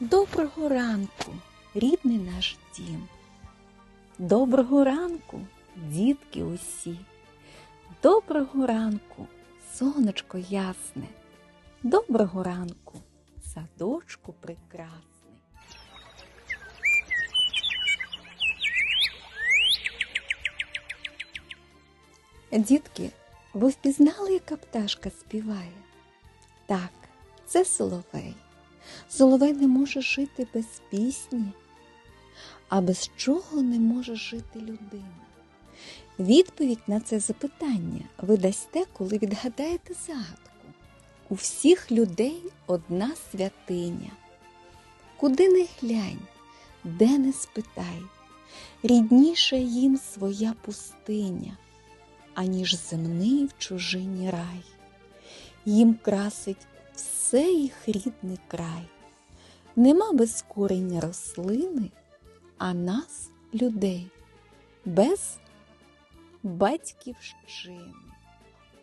Доброго ранку, рідний наш дім. Доброго ранку, дітки усі. Доброго ранку, сонечко ясне. Доброго ранку, садочку прекрасний. Дітки, ви впізнали, яка пташка співає? Так, це соловей. Соловей не може жити без пісні, а без чого не може жити людина? Відповідь на це запитання ви дасте, коли відгадаєте загадку. У всіх людей одна святиня. Куди не глянь, де не спитай, рідніша їм своя пустиня, аніж земний в чужині рай. Їм красить все їх рідний край. Нема без корення рослини, а нас, людей, без батьківщини.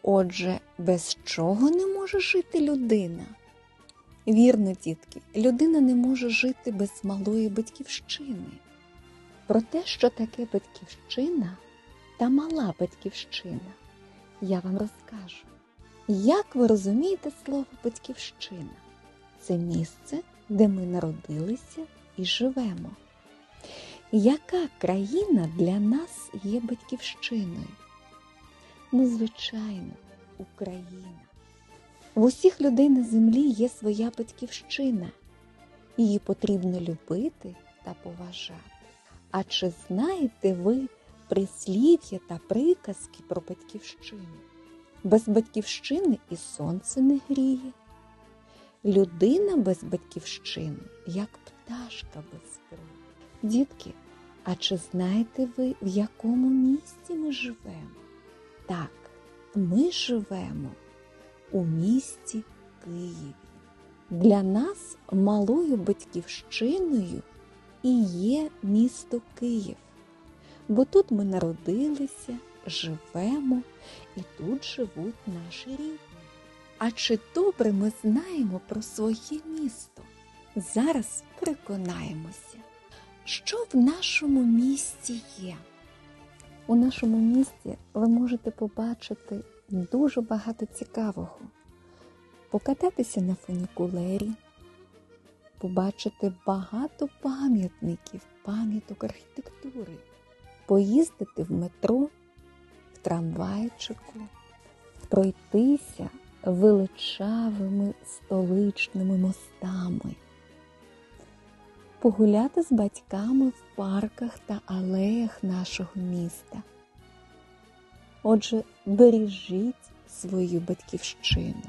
Отже, без чого не може жити людина? Вірно, дітки, людина не може жити без малої батьківщини. Про те, що таке батьківщина та мала батьківщина, я вам розкажу. Як ви розумієте слово батьківщина? Це місце, де ми народилися і живемо. Яка країна для нас є батьківщиною? Ну, звичайно, Україна. В усіх людей на землі є своя батьківщина. Її потрібно любити та поважати. А чи знаєте ви прислів'я та приказки про батьківщину? Без батьківщини і сонце не гріє. Людина без батьківщини, як пташка без крил. Дітки, а чи знаєте ви, в якому місті ми живемо? Так, ми живемо у місті Києві. Для нас малою батьківщиною і є місто Київ, бо тут ми народилися, живемо і тут живуть наші рідні. А чи добре ми знаємо про своє місто? Зараз переконаємося, що в нашому місті є. У нашому місті ви можете побачити дуже багато цікавого, покататися на фунікулері, побачити багато пам'ятників, пам'яток архітектури, поїздити в метро, трамвайчику, пройтися величавими столичними мостами, погуляти з батьками в парках та алеях нашого міста. Отже, бережіть свою батьківщину.